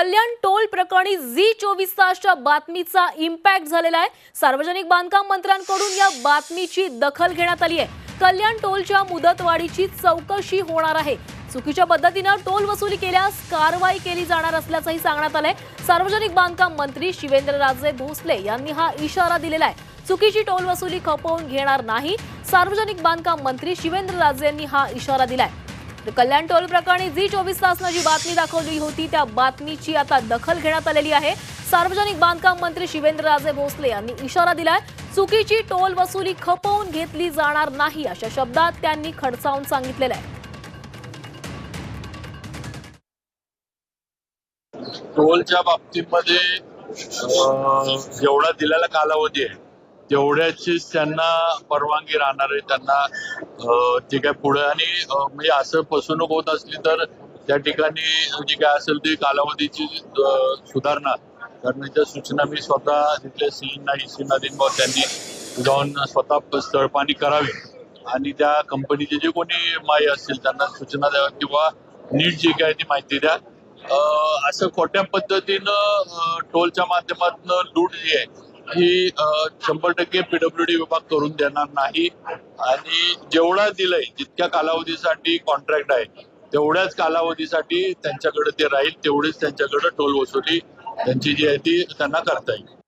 कल्याण toll प्रकरणी Zee चोवीस तासच्या बातमीचा इम्पॅक्ट झालेला आहे. सार्वजनिक बांधकाम मंत्र्यांकडून या बातमीची दखल घेण्यात आली आहे. कल्याण टोलच्या मुदतवाढीची चौकशी होणार आहे. चुकीच्या पद्धतीनं टोल वसुली केल्यास कारवाई केली जाणार असल्याचंही सांगण्यात आलंय. सार्वजनिक बांधकाम मंत्री शिवेंद्रराजे भोसले यांनी हा इशारा दिलेला आहे. चुकीची टोल वसुली खपवून घेणार नाही. सार्वजनिक बांधकाम मंत्री शिवेंद्रराजे यांनी हा इशारा दिलाय. तर कल्याण टोल प्रकरणी झी चोवीस तासनं जी बातमी दाखवली होती त्या बातमीची आता दखल घेण्यात आलेली आहे. सार्वजनिक बांधकाम मंत्री शिवेंद्रराजे भोसले यांनी इशारा दिलाय चुकीची टोल वसुली खपवून घेतली जाणार नाही अशा शब्दात त्यांनी खडसावून सांगितलेलं आहे. टोलच्या बाबतीमध्ये जेवढा दिलेला कालावधी आहे तेवढ्याचीच त्यांना परवानगी राहणार आहे त्यांना ते जे काय पुढे आणि म्हणजे असं फसवणूक होत असली तर त्या ठिकाणी जी काय असेल ती कालावधीची सुधारणा करण्याच्या सूचना मी स्वतः तिथल्या सीईना सीना दिनभाऊ त्यांनी जाऊन स्वतः स्थळपाणी करावी. आणि त्या कंपनीचे जे कोणी माई असतील त्यांना सूचना द्याव्या किंवा नीट जी काय ती माहिती द्या. असं खोट्या पद्धतीनं टोलच्या माध्यमातून लूट जी आहे ही शंभर टक्के पीडब्ल्यू डी विभाग करून देणार नाही. आणि जेवढा दिलंय जितक्या कालावधीसाठी कॉन्ट्रॅक्ट आहे तेवढ्याच कालावधीसाठी त्यांच्याकडे ते राहील तेवढीच त्यांच्याकडे टोल वसुली त्यांची जी आहे ती त्यांना करता येईल.